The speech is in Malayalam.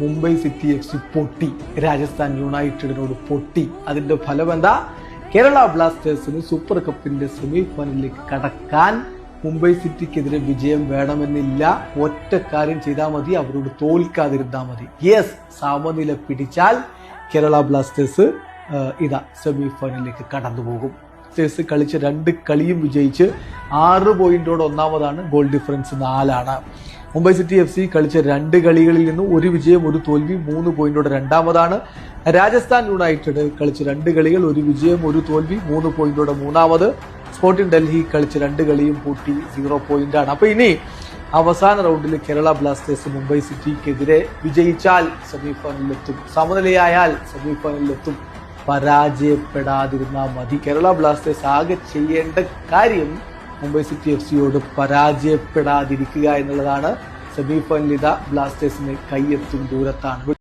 മുംബൈ സിറ്റി എഫ് സി പൊട്ടി രാജസ്ഥാൻ യുണൈറ്റഡിനോട് പൊട്ടി. അതിന്റെ ഫലം എന്താ? കേരള ബ്ലാസ്റ്റേഴ്സിന് സൂപ്പർ കപ്പിന്റെ സെമി ഫൈനലിലേക്ക് കടക്കാൻ മുംബൈ സിറ്റിക്കെതിരെ വിജയം വേണമെന്നില്ല. ഒറ്റ കാര്യം ചെയ്താൽ മതി അവരോട് തോൽക്കാതിരുന്നാൽ മതി. യെസ് സമനില പിടിച്ചാൽ കേരള ബ്ലാസ്റ്റേഴ്സ് ഇതാ സെമി ഫൈനലിലേക്ക് കടന്നു പോകും ബ്ലാസ്റ്റേഴ്സ് കളിച്ച രണ്ട് കളിയും വിജയിച്ച് ആറ് പോയിന്റോടെ ഒന്നാമതാണ് ഗോൾ ഡിഫറൻസ് നാലാണ്. മുംബൈ സിറ്റി എഫ് സി കളിച്ച രണ്ട് കളികളിൽ നിന്ന് ഒരു വിജയം ഒരു തോൽവി മൂന്ന് പോയിന്റോടെ രണ്ടാമതാണ്. രാജസ്ഥാൻ യുണൈറ്റഡ് കളിച്ച രണ്ട് കളികൾ ഒരു വിജയം ഒരു തോൽവി മൂന്ന് പോയിന്റോടെ മൂന്നാമത്. സ്പോർട്ടിംഗ് ഡൽഹി കളിച്ച രണ്ട് കളിയും പൂട്ടി സീറോ പോയിന്റ് ആണ് അപ്പൊ ഇനി അവസാന റൗണ്ടിൽ കേരള ബ്ലാസ്റ്റേഴ്സ് മുംബൈ സിറ്റിക്കെതിരെ വിജയിച്ചാൽ സെമിഫൈനലിലെത്തും സമനിലയായാൽ സെമിഫൈനലിലെത്തും പരാജയപ്പെടാതിരുന്നാൽ മതി. കേരള ബ്ലാസ്റ്റേഴ്സ് ആകെ ചെയ്യേണ്ട കാര്യം മുംബൈ സിറ്റി എഫ് സിയോട് പരാജയപ്പെടാതിരിക്കുക എന്നുള്ളതാണ്. സെമിഫൈനലിത ബ്ലാസ്റ്റേഴ്സിന് കൈയെത്തും ദൂരത്താണ്.